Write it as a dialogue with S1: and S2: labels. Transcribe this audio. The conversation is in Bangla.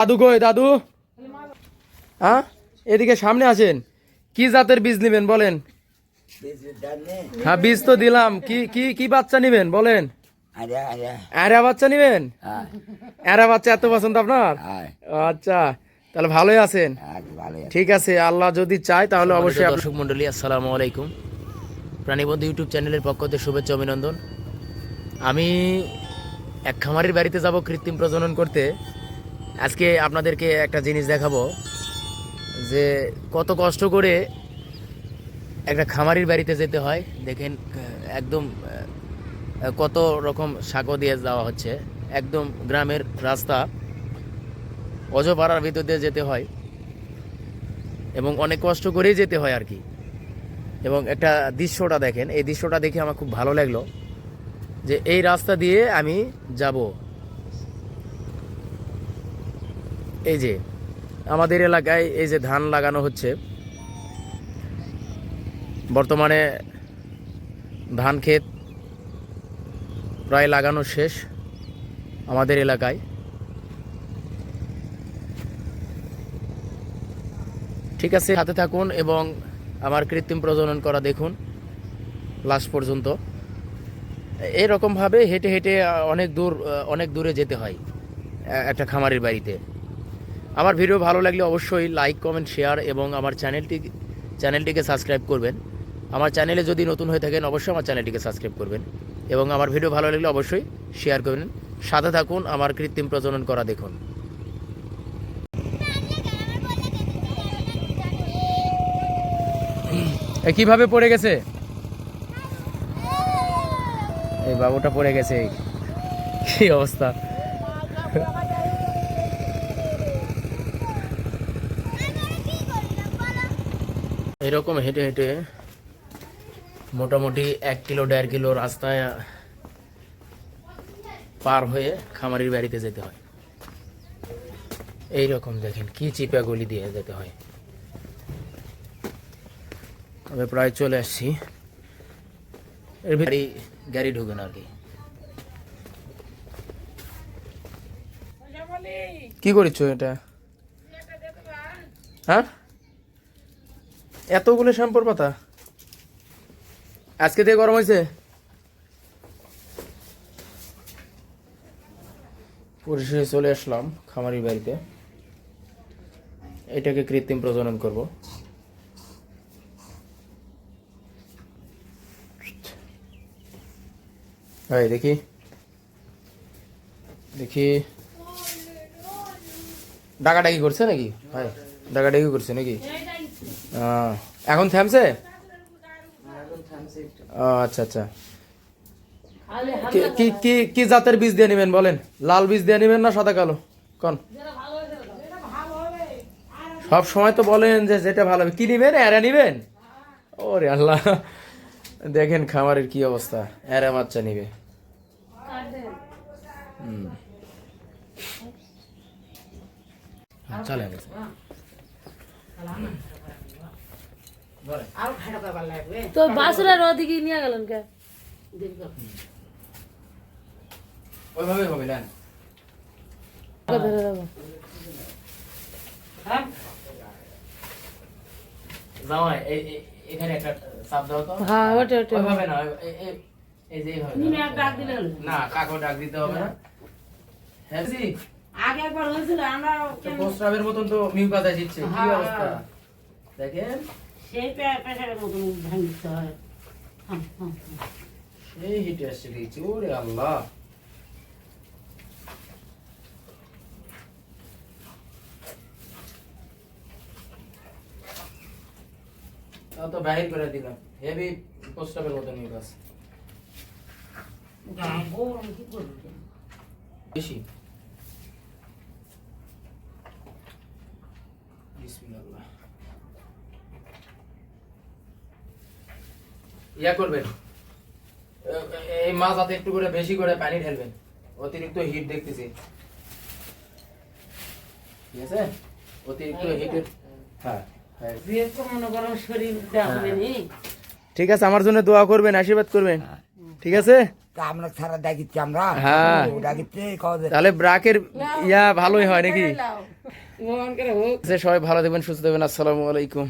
S1: দাদু কই দাদু? হ্যাঁ এদিকে সামনে আসেন। কি জাতের বীজ নেবেন বলেন? হ্যাঁ বীজ তো দিলাম। কি কি কি বাচ্চা নেবেন বলেন?
S2: আরে
S1: বাচ্চা নেবেন? অ্যারা বাচ্চা এত পছন্দ আপনার? আচ্ছা তাহলে ভালোই আছেন। ঠিক আছে আল্লাহ যদি চায় তাহলে অবশ্যই দর্শক মন্ডলী আসসালামু আলাইকুম। প্রাণীবন্ধু ইউটিউব চ্যানেলের পক্ষ থেকে শুভেচ্ছা অভিনন্দন। আমি এক খামারির বাড়িতে যাব কৃত্রিম প্রজনন করতে। আজকে আপনাদেরকে একটা জিনিস দেখাবো যে কত কষ্ট করে একটা খামারির বাড়িতে যেতে হয়। দেখেন, একদম কত রকম সাঁকো দিয়ে যাওয়া হচ্ছে। একদম গ্রামের রাস্তা, অজপাড়ার ভিতর দিয়ে যেতে হয় এবং অনেক কষ্ট করেই যেতে হয় আর কি। এবং একটা দৃশ্যটা দেখেন, এই দৃশ্যটা দেখে আমার খুব ভালো লাগল যে এই রাস্তা দিয়ে আমি যাব। এই যে, আমাদের এলাকায় এই যে ধান লাগানো হচ্ছে, বর্তমানে ধান ক্ষেত প্রায় লাগানো শেষ আমাদের এলাকায়। ঠিক আছে হাতে থাকুন এবং আমার কৃত্রিম প্রজনন করা দেখুন, লাস্ট পর্যন্ত। এরকমভাবে হেঁটে হেঁটে অনেক দূর, অনেক দূরে যেতে হয় একটা খামারের বাড়িতে। আমার ভিডিও ভালো লাগলে অবশ্যই লাইক কমেন্ট শেয়ার এবং আমার চ্যানেলটি চ্যানেলটিকে সাবস্ক্রাইব করবেন। আমার চ্যানেলে যদি নতুন হয়ে থাকেন, অবশ্যই আমার চ্যানেলটিকে সাবস্ক্রাইব করবেন এবং আমার ভিডিও ভালো লাগলে অবশ্যই শেয়ার করবেন। সাথে থাকুন, আমার কৃত্রিম প্রজনন করা দেখুন। কীভাবে পড়ে গেছে? এই বাবুটা পড়ে গেছে। কি অবস্থা? এরকম হেঁটে হেঁটে মোটামুটি এক কিলো দেড় কিলো রাস্তায় পার হয়ে খামারির বাড়িতে যেতে হয়। এই রকম দেখেন কি চিপা গলি দিয়ে যেতে হয়। আমি প্রায় চলে আসছি। এর ভিতরে গাড়ি ঢুকে না আর কি। কি করিচ্ছ এটা? হ্যাঁ? এতগুলো শ্যাম্পুর পাতা? আজকে দিয়ে গরম হয়েছে? পরিশেষে চলে আসলাম খামারির বাড়িতে। এটাকে কৃত্রিম প্রজনন করব। ভাই দেখি। দেখি। ডাকাডাকি করছে নাকি? ভাই, ডাকাডাকি করছে নাকি? এখন থামছে? ও, আচ্ছা আচ্ছা। কি- কি কি জাতের বীজ দিয়ে নেবেন বলেন? লাল বীজ দিয়ে নেবেন না সাদা কালো? কোন। সব সময় তো বলেন যে যেটা ভালো হবে। কি নিবেন? এরা নিবেন? ওরে আল্লাহ। দেখেন খামারের কি অবস্থা। এরা বাচ্চা নিবে। হুম। হ্যাঁ, চলে গেছে
S3: তো বাসুরার ওদিকে নিয়ে গেলেন কে?
S1: ওইভাবে হবে না
S3: ধরে দেবো
S1: জামাই এই এই- এখানে একটা চাপ দাও তো।
S3: হ্যাঁ ওটা ওটা
S1: ওইভাবে না এই- এই- এই যে এইভাবে দাও। না? কাকু ডাক দিতে হবে না। হ্যাঁ জি।
S4: আগে একবার হয়েছিল আমরা
S1: প্রস্রাবের মতন তো মিউকাতে দিচ্ছে কি অবস্থা?
S4: হ্যাঁ।
S1: দেখেন।
S4: সেই মতন হয়। হ্যাঁ, হ্যাঁ।
S1: সেই হিটে আসছে দেখছি ওরে আল্লাহ। তো বাহির করে দিলাম হেভি
S4: গায়ে গরম কি করবে?
S1: বেশি। ইয়া করবেন। এই মাছ হাতে একটু করে বেশি করে পানি ঢেলবেন। অতিরিক্ত হিট দেখতেছি। ঠিক আছে? অতিরিক্ত হিটের হ্যাঁ হ্যাঁ।
S4: মনে নি?
S1: ঠিক আছে আমার জন্য দোয়া করবেন আশীর্বাদ করবেন। ঠিক আছে?
S2: আমরা ছাড়া ডাকিচ্ছি আমরা?
S1: হ্যাঁ। তাহলে ব্রাকের ইয়া ভালোই হয় নাকি? সবাই ভালো দেবেন সুস্থ দেবেন আসসালামু আলাইকুম।